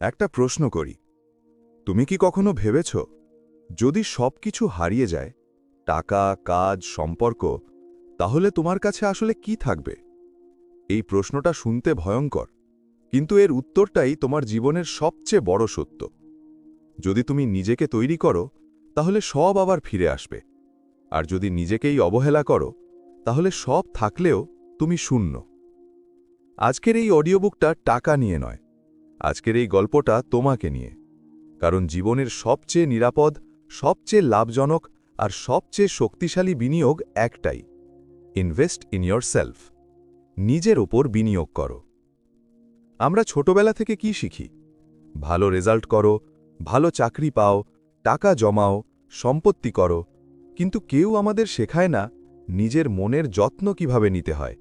একটা প্রশ্ন করি। তুমি কি কখনো ভেবেছ, যদি সব কিছু হারিয়ে যায়, টাকা, কাজ, সম্পর্ক, তাহলে তোমার কাছে আসলে কি থাকবে? এই প্রশ্নটা শুনতে ভয়ঙ্কর, কিন্তু এর উত্তরটাই তোমার জীবনের সবচেয়ে বড় সত্য। যদি তুমি নিজেকে তৈরি করো, তাহলে সব আবার ফিরে আসবে। আর যদি নিজেকেই অবহেলা করো, তাহলে সব থাকলেও তুমি শূন্য। আজকের এই অডিওবুকটা টাকা নিয়ে নয় আজকের এই গল্পটা তোমাকে নিয়ে। কারণ জীবনের সবচেয়ে নিরাপদ, সবচেয়ে লাভজনক আর সবচেয়ে শক্তিশালী বিনিয়োগ একটাই। ইনভেস্ট ইন ইয়োর সেলফ নিজের ওপর বিনিয়োগ করো। আমরা ছোটবেলা থেকে কি শিখি? ভালো রেজাল্ট করো, ভালো চাকরি পাও, টাকা জমাও, সম্পত্তি করো। কিন্তু কেউ আমাদের শেখায় না নিজের মনের যত্ন কীভাবে নিতে হয়,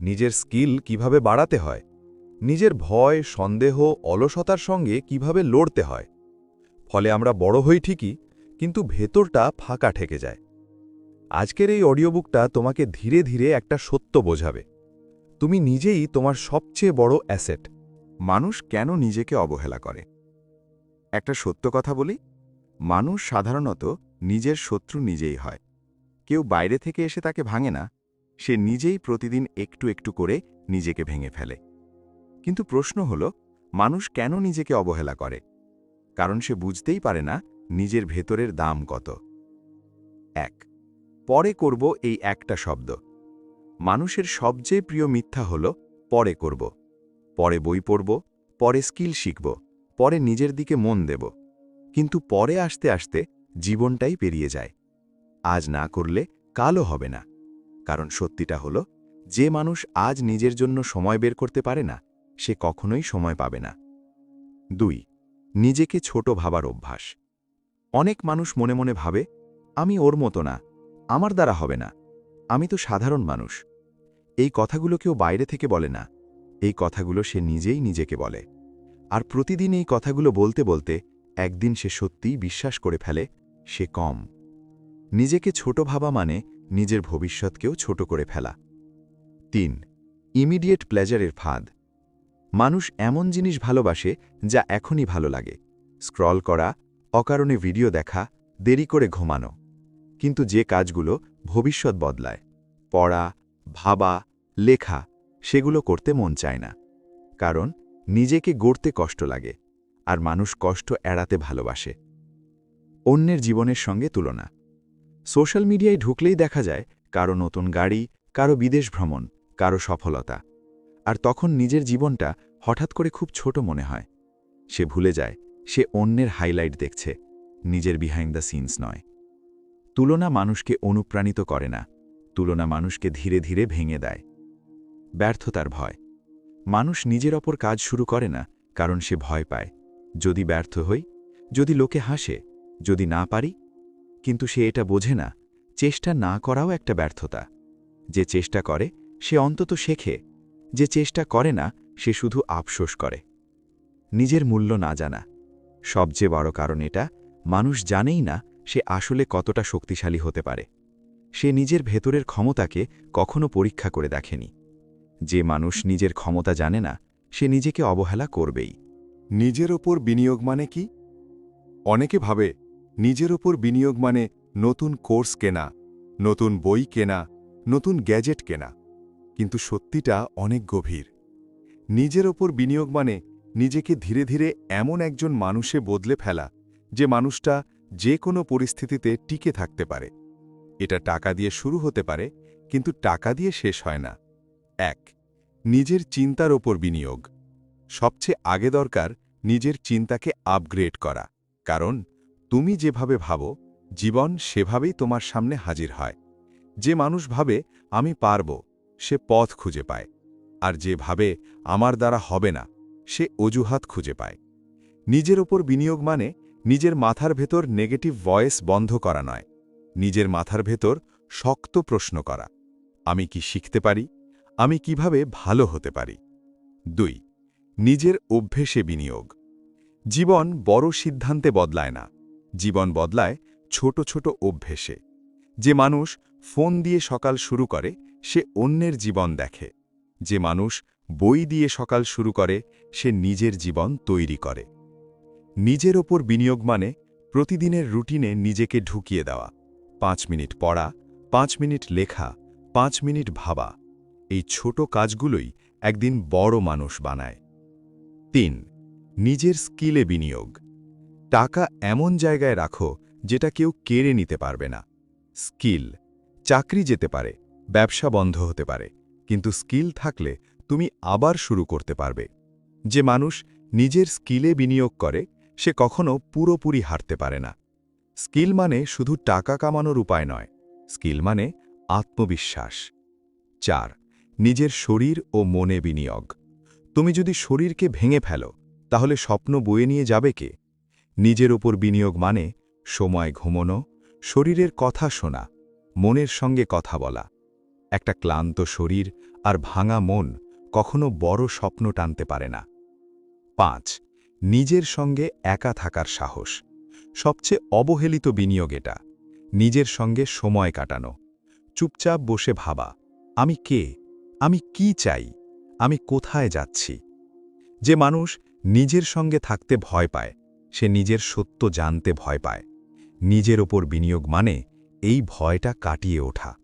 নিজের স্কিল কীভাবে বাড়াতে হয়। নিজের ভয়, সন্দেহ, অলসতার সঙ্গে কীভাবে লড়তে হয়। ফলে আমরা বড় হই ঠিকই, কিন্তু ভেতরটা ফাঁকা ঠেকে যায়। আজকের এই অডিওবুকটা তোমাকে ধীরে ধীরে একটা সত্য বোঝাবে। তুমি নিজেই তোমার সবচেয়ে বড় অ্যাসেট। মানুষ কেন নিজেকে অবহেলা করে? একটা সত্য কথা বলি, মানুষ সাধারণত নিজের শত্রু নিজেই হয়। কেউ বাইরে থেকে এসে তাকে ভাঙে না, সে নিজেই প্রতিদিন একটু একটু করে নিজেকে ভেঙে ফেলে। কিন্তু প্রশ্ন হল, মানুষ কেন নিজেকে অবহেলা করে? কারণ সে বুঝতেই পারে না নিজের ভেতরের দাম কত। এক, পরে করব এই একটা শব্দ। মানুষের সবচেয়ে প্রিয় মিথ্যা হল, পরে করব। পরে বই পড়ব, পরে স্কিল শিখব, পরে নিজের দিকে মন দেব। কিন্তু পরে আসতে আসতে জীবনটাই পেরিয়ে যায়। আজ না করলে কালও হবে না। কারণ সত্যিটা হলো, যে মানুষ আজ নিজের জন্য সময় বের করতে পারে না সে কখনোই সময় পাবে না। দুই, নিজেকে ছোট ভাবার অভ্যাস। অনেক মানুষ মনে মনে ভাবে, আমি ওর মতো না, আমার দ্বারা হবে না, আমি তো সাধারণ মানুষ। এই কথাগুলো কেউ বাইরে থেকে বলে না, এই কথাগুলো সে নিজেই নিজেকে বলে। আর প্রতিদিন এই কথাগুলো বলতে বলতে একদিন সে সত্যিই বিশ্বাস করে ফেলে, সে কম। নিজেকে ছোট ভাবা মানে নিজের ভবিষ্যৎকেও ছোট করে ফেলা। তিন, ইমিডিয়েট প্লেজারের ফাঁদ। মানুষ এমন জিনিস ভালোবাসে যা এখনই ভালো লাগে। স্ক্রল করা, অকারণে ভিডিও দেখা, দেরি করে ঘুমানো। কিন্তু যে কাজগুলো ভবিষ্যৎ বদলায়। পড়া, ভাবা, লেখা, সেগুলো করতে মন চায় না। কারণ নিজেকে গড়তে কষ্ট লাগে আর মানুষ কষ্ট এড়াতে ভালোবাসে। অন্যের জীবনের সঙ্গে তুলনা। সোশ্যাল মিডিয়ায় ঢুকলেই দেখা যায় কারও নতুন গাড়ি, কারও বিদেশ ভ্রমণ, কারও সফলতা। আর তখন নিজের জীবনটা হঠাৎ করে খুব ছোট মনে হয়। সে ভুলে যায়, সে অন্যের হাইলাইট দেখছে, নিজের বিহাইন্ড দ্য সিনস নয়। তুলনা মানুষকে অনুপ্রাণিত করে না, তুলনা মানুষকে ধীরে ধীরে ভেঙে দেয়। ব্যর্থতার ভয়। মানুষ নিজের অপর কাজ শুরু করে না, কারণ সে ভয় পায়। যদি ব্যর্থ হই, যদি লোকে হাসে, যদি না পারি, কিন্তু সে এটা বোঝে না, চেষ্টা না করাও একটা ব্যর্থতা। যে চেষ্টা করে, সে অন্তত শেখে যে চেষ্টা করে না, সে শুধু আফসোস করে। নিজের মূল্য না জানা। সবচেয়ে বড় কারণ এটা, মানুষ জানেই না সে আসলে কতটা শক্তিশালী হতে পারে। সে নিজের ভেতরের ক্ষমতাকে কখনো পরীক্ষা করে দেখেনি। যে মানুষ নিজের ক্ষমতা জানে না, সে নিজেকে অবহেলা করবেই। নিজের ওপর বিনিয়োগ মানে কি? অনেকে ভাবে, নিজের ওপর বিনিয়োগ মানে নতুন কোর্স কেনা, নতুন বই কেনা, নতুন গ্যাজেট কেনা। কিন্তু সত্যিটা অনেক গভীর। নিজের ওপর বিনিয়োগ মানে নিজেকে ধীরে ধীরে এমন একজন মানুষে বদলে ফেলা, যে মানুষটা যে কোনো পরিস্থিতিতে টিকে থাকতে পারে। এটা টাকা দিয়ে শুরু হতে পারে, কিন্তু টাকা দিয়ে শেষ হয় না। এক, নিজের চিন্তার ওপর বিনিয়োগ। সবচেয়ে আগে দরকার নিজের চিন্তাকে আপগ্রেড করা। কারণ, তুমি যেভাবে ভাবো, জীবন সেভাবেই তোমার সামনে হাজির হয়। যে মানুষ ভাবে, আমি পারব। সে পথ খুঁজে পায়, আর যে ভাবে আমার দ্বারা হবে না, সে অজুহাত খুঁজে পায়। নিজের ওপর বিনিয়োগ মানে নিজের মাথার ভেতর নেগেটিভ ভয়েস বন্ধ করা নয়, নিজের মাথার ভেতর শক্ত প্রশ্ন করা, আমি কি শিখতে পারি, আমি কীভাবে ভালো হতে পারি। দুই, নিজের অভ্যেসে বিনিয়োগ। জীবন বড় সিদ্ধান্তে বদলায় না, জীবন বদলায় ছোট ছোট অভ্যেসে। যে মানুষ ফোন দিয়ে সকাল শুরু করে সে অন্যের জীবন দেখে। যে মানুষ বই দিয়ে সকাল শুরু করে, সে নিজের জীবন তৈরি করে। নিজের ওপর বিনিয়োগ মানে প্রতিদিনের রুটিনে নিজেকে ঢুকিয়ে দেওয়া। পাঁচ মিনিট পড়া, পাঁচ মিনিট লেখা, পাঁচ মিনিট ভাবা। এই ছোট কাজগুলোই একদিন বড় মানুষ বানায়। তিন, নিজের স্কিলে বিনিয়োগ। টাকা এমন জায়গায় রাখো, যেটা কেউ কেড়ে নিতে পারবে না। স্কিল, চাকরি যেতে পারে ব্যবসা বন্ধ হতে পারে, কিন্তু স্কিল থাকলে তুমি আবার শুরু করতে পারবে। যে মানুষ নিজের স্কিলে বিনিয়োগ করে, সে কখনো পুরোপুরি হারতে পারে না। স্কিল মানে শুধু টাকা কামানোর উপায় নয়, স্কিল মানে আত্মবিশ্বাস। চার, নিজের শরীর ও মনে বিনিয়োগ। তুমি যদি শরীরকে ভেঙে ফেলো, তাহলে স্বপ্ন বয়ে নিয়ে যাবে কে? নিজের ওপর বিনিয়োগ মানে সময় ঘুমনো, শরীরের কথা শোনা, মনের সঙ্গে কথা বলা। একটা ক্লান্ত শরীর আর ভাঙা মন কখনো বড় স্বপ্ন টানতে পারে না। পাঁচ, নিজের সঙ্গে একা থাকার সাহস। সবচেয়ে অবহেলিত বিনিয়োগ এটা। নিজের সঙ্গে সময় কাটানো। চুপচাপ বসে ভাবা, আমি কে? আমি কি চাই? আমি কোথায় যাচ্ছি? যে মানুষ নিজের সঙ্গে থাকতে ভয় পায়, সে নিজের সত্য জানতে ভয় পায়। নিজের ওপর বিনিয়োগ মানে এই ভয়টা কাটিয়ে ওঠা।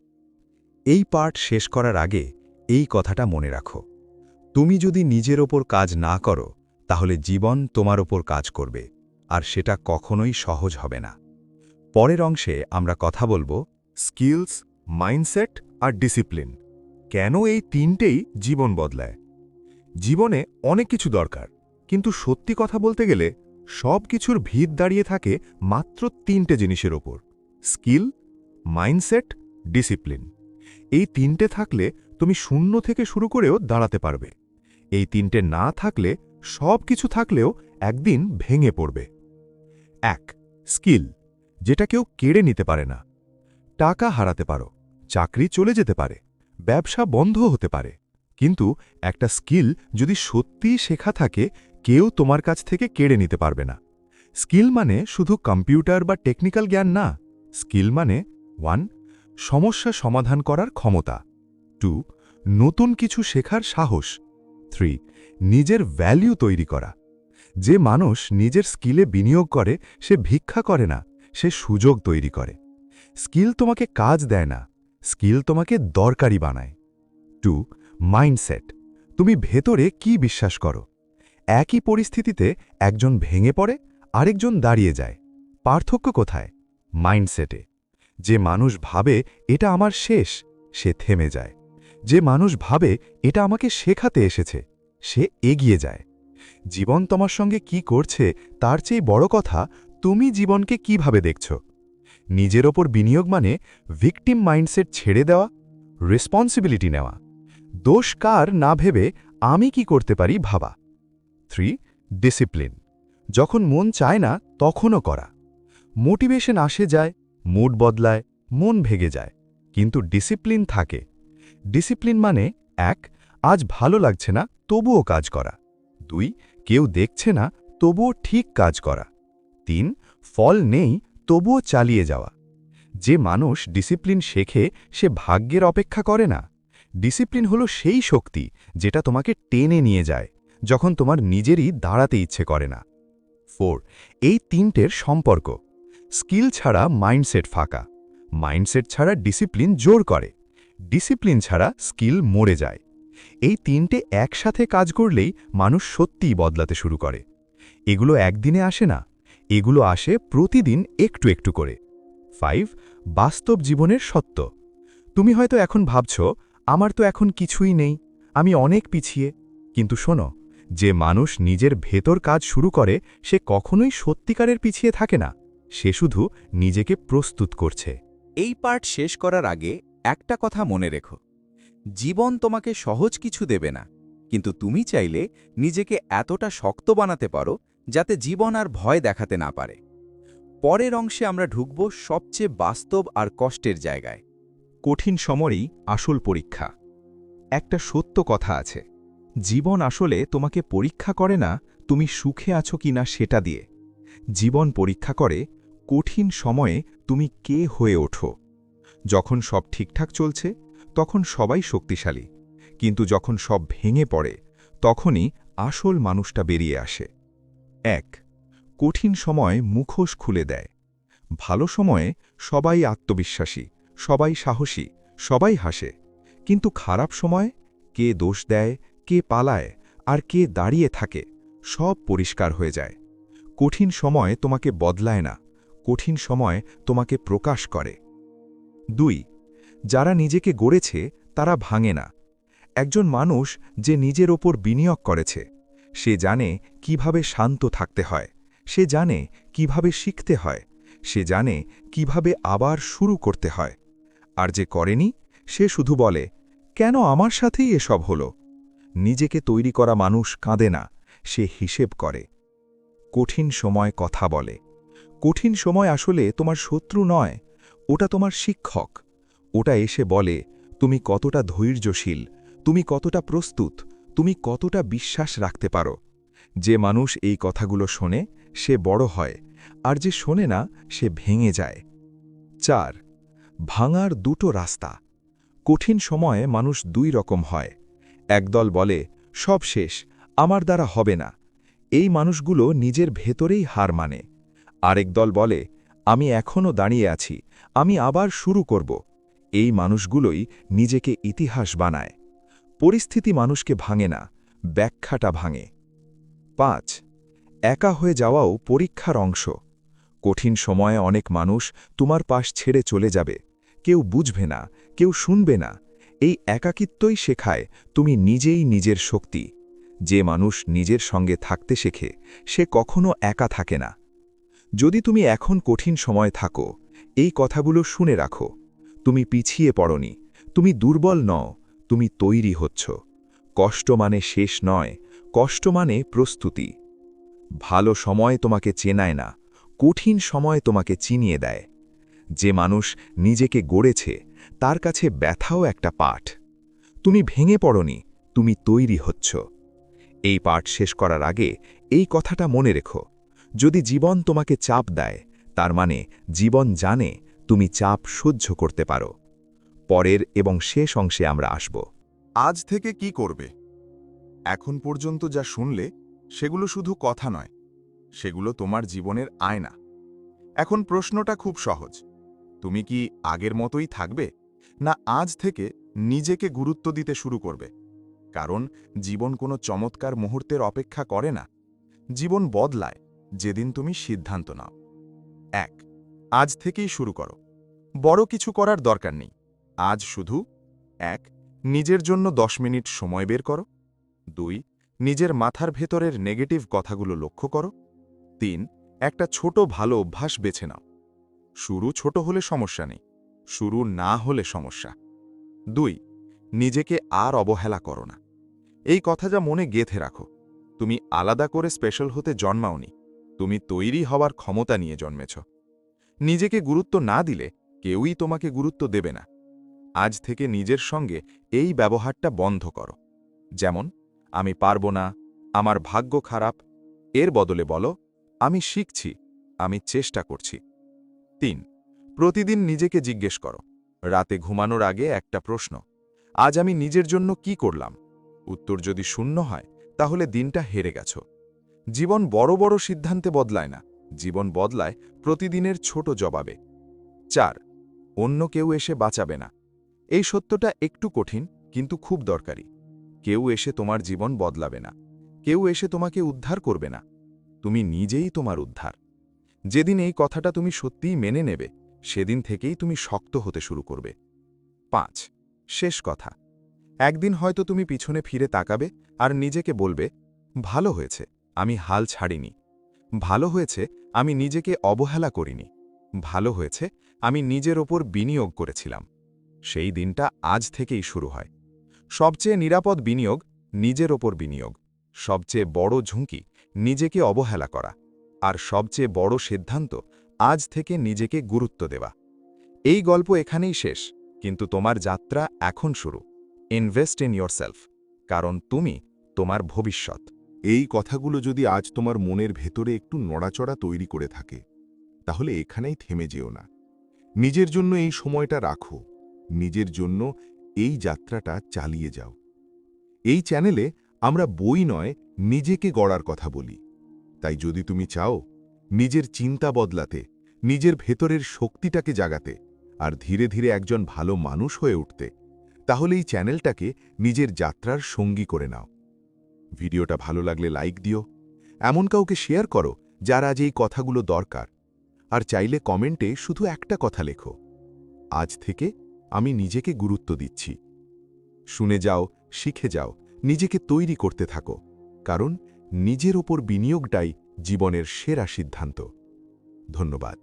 এই পার্ট শেষ করার আগে এই কথাটা মনে রাখো। তুমি যদি নিজের ওপর কাজ না করো, তাহলে জীবন তোমার ওপর কাজ করবে, আর সেটা কখনোই সহজ হবে না। পরের অংশে আমরা কথা বলব স্কিলস মাইন্ডসেট আর ডিসিপ্লিন কেন এই তিনটেই জীবন বদলায়? জীবনে অনেক কিছু দরকার, কিন্তু সত্যি কথা বলতে গেলে সব কিছুর ভিত দাঁড়িয়ে থাকে মাত্র তিনটে জিনিসের ওপর স্কিল মাইন্ডসেট ডিসিপ্লিন এই তিনটে থাকলে তুমি শূন্য থেকে শুরু করেও দাঁড়াতে পারবে। এই তিনটে না থাকলে সব কিছু থাকলেও একদিন ভেঙে পড়বে। এক, স্কিল, যেটা কেউ কেড়ে নিতে পারে না। টাকা হারাতে পারো, চাকরি চলে যেতে পারে, ব্যবসা বন্ধ হতে পারে। কিন্তু একটা স্কিল যদি সত্যিই শেখা থাকে, কেউ তোমার কাছ থেকে কেড়ে নিতে পারবে না। স্কিল মানে শুধু কম্পিউটার বা টেকনিক্যাল জ্ঞান না। স্কিল মানে ওয়ান সমস্যা সমাধান করার ক্ষমতা। টু, নতুন কিছু শেখার সাহস। থ্রি, নিজের ভ্যালিউ তৈরি করা। যে মানুষ নিজের স্কিলে বিনিয়োগ করে, সে ভিক্ষা করে না, সে সুযোগ তৈরি করে। স্কিল তোমাকে কাজ দেয় না স্কিল তোমাকে দরকারি বানায়। টু মাইন্ডসেট তুমি ভেতরে কি বিশ্বাস করো? একই পরিস্থিতিতে একজন ভেঙে পড়ে, আরেকজন দাঁড়িয়ে যায়। পার্থক্য কোথায়? মাইন্ডসেটে যে মানুষ ভাবে এটা আমার শেষ, সে থেমে যায়। যে মানুষ ভাবে এটা আমাকে শেখাতে এসেছে, সে এগিয়ে যায়। জীবন তোমার সঙ্গে কি করছে, তার চেয়ে বড় কথা, তুমি জীবনকে কীভাবে দেখছ? নিজের ওপর বিনিয়োগ মানে ভিকটিম মাইন্ডসেট ছেড়ে দেওয়া রেসপন্সিবিলিটি নেওয়া। দোষ কার না ভেবে আমি কি করতে পারি ভাবা। থ্রি ডিসিপ্লিন যখন মন চায় না, তখনও করা। মোটিভেশন আসে যায় মুড বদলায়, মন ভেগে যায়। কিন্তু ডিসিপ্লিন থাকে। ডিসিপ্লিন মানে এক, আজ ভালো লাগছে না, তবুও কাজ করা। দুই, কেউ দেখছে না, তবুও ঠিক কাজ করা। তিন, ফল নেই, তবুও চালিয়ে যাওয়া। যে মানুষ ডিসিপ্লিন শেখে, সে ভাগ্যের অপেক্ষা করে না। ডিসিপ্লিন হলো সেই শক্তি, যেটা তোমাকে টেনে নিয়ে যায়, যখন তোমার নিজেরই দাঁড়াতে ইচ্ছে করে না। ফোর, এই তিনটের সম্পর্ক। স্কিল ছাড়া মাইন্ডসেট ফাঁকা। মাইন্ডসেট ছাড়া ডিসিপ্লিন জোর করে। ডিসিপ্লিন ছাড়া স্কিল মরে যায়। এই তিনটে একসাথে কাজ করলেই মানুষ সত্যিই বদলাতে শুরু করে। এগুলো একদিনে আসে না। এগুলো আসে প্রতিদিন একটু একটু করে। ফাইভ, বাস্তব জীবনের সত্য। তুমি হয়তো এখন ভাবছ, আমার তো এখন কিছুই নেই। আমি অনেক পিছিয়ে। কিন্তু শোনো, যে মানুষ নিজের ভেতর কাজ শুরু করে, সে কখনোই সত্যিকারের পিছিয়ে থাকে না। সে শুধু নিজেকে প্রস্তুত করছে। এই পার্ট শেষ করার আগে একটা কথা মনে রেখো। জীবন তোমাকে সহজ কিছু দেবে না কিন্তু তুমি চাইলে নিজেকে এতটা শক্ত বানাতে পারো যাতে জীবন আর ভয় দেখাতে না পারে। পরের অংশে আমরা ঢুকব সবচেয়ে বাস্তব আর কষ্টের জায়গায়। কঠিন সময়েই আসল পরীক্ষা। একটা সত্য কথা আছে জীবন আসলে তোমাকে পরীক্ষা করে না তুমি সুখে আছো কিনা সেটা দিয়ে। জীবন পরীক্ষা করে কঠিন সময়ে তুমি কে হয়ে ওঠো? যখন সব ঠিকঠাক চলছে, তখন সবাই শক্তিশালী। কিন্তু যখন সব ভেঙে পড়ে, তখনই আসল মানুষটা বেরিয়ে আসে। এক, কঠিন সময় মুখোশ খুলে দেয়। ভালো সময়ে সবাই আত্মবিশ্বাসী, সবাই সাহসী, সবাই হাসে। কিন্তু খারাপ সময় কে দোষ দেয়, কে পালায়, আর কে দাঁড়িয়ে থাকে, সব পরিষ্কার হয়ে যায়। কঠিন সময় তোমাকে বদলায় না। কঠিন সময় তোমাকে প্রকাশ করে। দুই, যারা নিজেকে গড়েছে, তারা ভাঙে না। একজন মানুষ যে নিজের ওপর বিনিয়োগ করেছে, সে জানে কীভাবে শান্ত থাকতে হয়, সে জানে কীভাবে শিখতে হয়, সে জানে কীভাবে আবার শুরু করতে হয়। আর যে করেনি, সে শুধু বলে, কেন আমার সাথেই এসব হলো? নিজেকে তৈরি করা মানুষ কাঁদে না, সে হিসেব করে। কঠিন সময় কথা বলে। কঠিন সময় আসলে তোমার শত্রু নয়, ওটা তোমার শিক্ষক। ওটা এসে বলে, তুমি কতটা ধৈর্যশীল, তুমি কতটা প্রস্তুত, তুমি কতটা বিশ্বাস রাখতে পারো। যে মানুষ এই কথাগুলো শোনে, সে বড় হয়, আর যে শোনে না, সে ভেঙে যায়। চার, ভাঙার দুটো রাস্তা। কঠিন সময়ে মানুষ দুই রকম হয়। একদল বলে, সব শেষ, আমার দ্বারা হবে না। এই মানুষগুলো নিজের ভেতরেই হার মানে। আরেক দল বলে, আমি এখনও দাঁড়িয়ে আছি, আমি আবার শুরু করব। এই মানুষগুলোই নিজেকে ইতিহাস বানায়। পরিস্থিতি মানুষকে ভাঙে না, ব্যাখ্যাটা ভাঙে। পাঁচ, একা হয়ে যাওয়াও পরীক্ষার অংশ। কঠিন সময়ে অনেক মানুষ তোমার পাশ ছেড়ে চলে যাবে। কেউ বুঝবে না, কেউ শুনবে না। এই একাকিত্বই শেখায় তুমি নিজেই নিজের শক্তি। যে মানুষ নিজের সঙ্গে থাকতে শেখে, সে কখনো একা থাকে না। যদি তুমি এখন কঠিন সময় থাকো, এই কথাগুলো শুনে রাখো। তুমি পিছিয়ে পড়নি, তুমি দুর্বল নও, তুমি তৈরি হচ্ছ। কষ্ট মানে শেষ নয়, কষ্ট মানে প্রস্তুতি। ভালো সময় তোমাকে চেনায় না, কঠিন সময় তোমাকে চিনিয়ে দেয়। যে মানুষ নিজেকে গড়েছে, তার কাছে ব্যথাও একটা পাঠ। তুমি ভেঙে পড়নি, তুমি তৈরি হচ্ছ। এই পাঠ শেষ করার আগে এই কথাটা মনে রেখো। যদি জীবন তোমাকে চাপ দেয়, তার মানে জীবন জানে তুমি চাপ সহ্য করতে পারো। পরের এবং শেষ অংশে আমরা আসব। আজ থেকে কি করবে? এখন পর্যন্ত যা শুনলে, সেগুলো শুধু কথা নয়, সেগুলো তোমার জীবনের আয়না। এখন প্রশ্নটা খুব সহজ, তুমি কি আগের মতোই থাকবে, না আজ থেকে নিজেকে গুরুত্ব দিতে শুরু করবে? কারণ জীবন কোনো চমৎকার মুহূর্তের অপেক্ষা করে না, জীবন বদলায়। যেদিন তুমি সিদ্ধান্ত নাও। এক, আজ থেকেই শুরু করো। বড় কিছু করার দরকার নেই। আজ শুধু, এক, নিজের জন্য দশ মিনিট সময় বের করো। দুই, নিজের মাথার ভেতরের নেগেটিভ কথাগুলো লক্ষ্য করো। তিন, একটা ছোট ভালো অভ্যাস বেছে নাও। শুরু ছোট হলে সমস্যা নেই। শুরু না হলে সমস্যা। দুই, নিজেকে আর অবহেলা করো না। এই কথা যা মনে গেথে রাখো। তুমি আলাদা করে স্পেশাল হতে জন্মাওনি। তুমি তৈরি হওয়ার ক্ষমতা নিয়ে জন্মেছ। নিজেকে গুরুত্ব না দিলে কেউই তোমাকে গুরুত্ব দেবে না। আজ থেকে নিজের সঙ্গে এই ব্যবহারটা বন্ধ করো। যেমন, আমি পারব না, আমার ভাগ্য খারাপ, এর বদলে বলো, আমি শিখছি, আমি চেষ্টা করছি। তিন, প্রতিদিন নিজেকে জিজ্ঞেস করো, রাতে ঘুমানোর আগে একটা প্রশ্ন, আজ আমি নিজের জন্য কি করলাম? উত্তর যদি শূন্য হয়, তাহলে দিনটা হেরে গেছ। জীবন বড় বড় সিদ্ধান্তে বদলায় না, জীবন বদলায় প্রতিদিনের ছোট জবাবে। চার, অন্য কেউ এসে বাঁচাবে না। এই সত্যটা একটু কঠিন, কিন্তু খুব দরকারি। কেউ এসে তোমার জীবন বদলাবে না। কেউ এসে তোমাকে উদ্ধার করবে না। তুমি নিজেই তোমার উদ্ধার। যেদিন এই কথাটা তুমি সত্যিই মেনে নেবে, সেদিন থেকেই তুমি শক্ত হতে শুরু করবে। পাঁচ, শেষ কথা। একদিন হয়তো তুমি পিছনে ফিরে তাকাবে আর নিজেকে বলবে, ভালো হয়েছে। আমি হাল ছাড়িনি। ভালো হয়েছে, আমি নিজেকে অবহেলা করিনি। ভালো হয়েছে, আমি নিজের ওপর বিনিয়োগ করেছিলাম। সেই দিনটা আজ থেকেই শুরু হয়। সবচেয়ে নিরাপদ বিনিয়োগ, নিজের ওপর বিনিয়োগ। সবচেয়ে বড় ঝুঁকি, নিজেকে অবহেলা করা। আর সবচেয়ে বড় সিদ্ধান্ত, আজ থেকে নিজেকে গুরুত্ব দেওয়া। এই গল্প এখানেই শেষ, কিন্তু তোমার যাত্রা এখন শুরু। ইনভেস্ট ইন সেলফ কারণ তুমি তোমার ভবিষ্যৎ। এই কথাগুলো যদি আজ তোমার মনের ভেতরে একটু নড়াচড়া তৈরি করে থাকে, তাহলে এখানেই থেমে যেও না। নিজের জন্য এই সময়টা রাখো, নিজের জন্য এই যাত্রাটা চালিয়ে যাও। এই চ্যানেলে আমরা বই নয়, নিজেকে গড়ার কথা বলি। তাই যদি তুমি চাও, নিজের চিন্তা বদলাতে, নিজের ভেতরের শক্তিটাকে জাগাতে, আর ধীরে ধীরে একজন ভালো মানুষ হয়ে উঠতে, তাহলে এই চ্যানেলটাকে নিজের যাত্রার সঙ্গী করে নাও। ভিডিওটা ভালো লাগলে লাইক দিও। এমন কাউকে শেয়ার করো যার আজ এই কথাগুলো দরকার। আর চাইলে কমেন্টে শুধু একটা কথা লেখো। আজ থেকে আমি নিজেকে গুরুত্ব দিচ্ছি। শুনে যাও, শিখে যাও, নিজেকে তৈরি করতে থাকো। কারণ নিজের ওপর বিনিয়োগটাই জীবনের সেরা সিদ্ধান্ত। ধন্যবাদ।